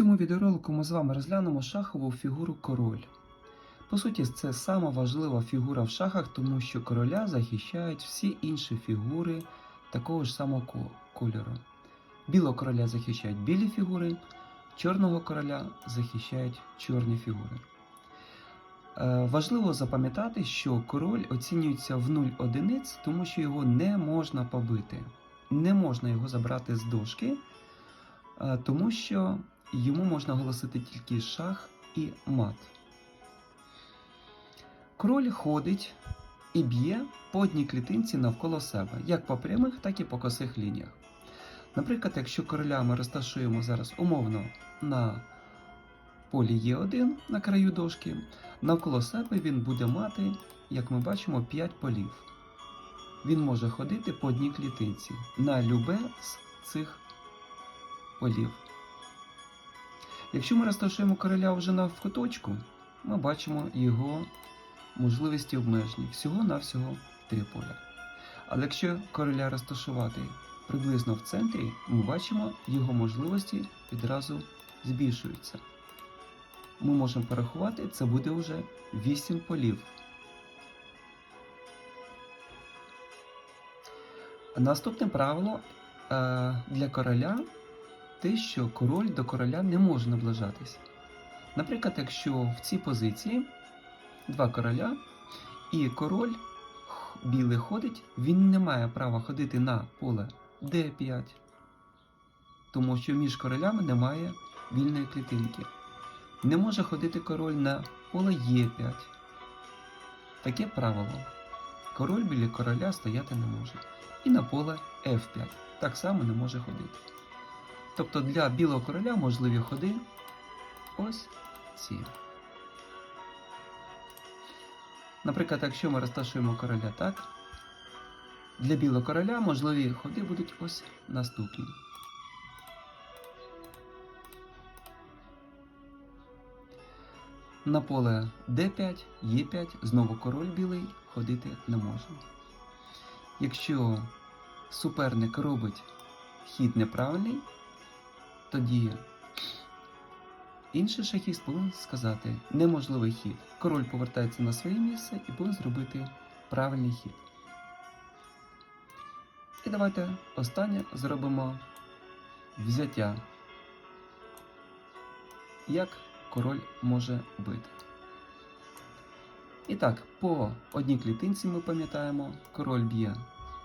цьому відеоролику ми з вами розглянемо шахову фігуру король. По суті, це сама важлива фігура в шахах, тому що короля захищають всі інші фігури такого ж самого кольору. Білого короля захищають білі фігури, чорного короля захищають чорні фігури. Е, Важливо запам'ятати, що король оцінюється в 0 одиниць, тому що його не можна побити. Не можна його забрати з дошки, е, тому що йому можна оголосити тільки шах і мат. Король ходить і б'є по одній клітинці навколо себе, як по прямих, так і по косих лініях. Наприклад, якщо короля ми розташуємо зараз умовно на полі Е1 на краю дошки, навколо себе він буде мати, як ми бачимо, 5 полів. Він може ходити по одній клітинці на любе з цих полів. Якщо ми розташуємо короля вже на в куточку, ми бачимо його можливості обмежені. Всього-навсього три поля. Але якщо короля розташувати приблизно в центрі, ми бачимо, його можливості відразу збільшуються. Ми можемо порахувати, це буде вже 8 полів. Наступне правило е, для короля те, що король до короля не може наближатись. Наприклад, якщо в цій позиції два короля і король білий ходить, він не має права ходити на поле d5, тому що між королями немає вільної клітинки. Не може ходити король на поле Е5. Таке правило. Король біля короля стояти не може. І на поле F5 так само не може ходити. Тобто для білого короля можливі ходи ось ці. Наприклад, якщо ми розташуємо короля так, для білого короля можливі ходи будуть ось наступні. На поле d5, e5, знову король білий ходити не може. Якщо суперник робить хід неправильний, тоді інший шахіст повинен сказати неможливий хід. Король повертається на своє місце і повинен зробити правильний хід. І давайте останнє зробимо взяття. Як король може бити. І так, по одній клітинці ми пам'ятаємо, король б'є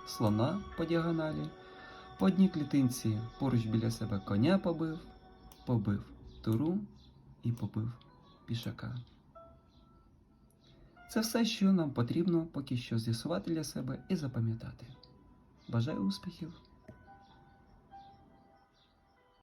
слона по діагоналі. По одній клітинці поруч біля себе коня побив, побив туру і побив пішака. Це все, що нам потрібно поки що з'ясувати для себе і запам'ятати. Бажаю успіхів!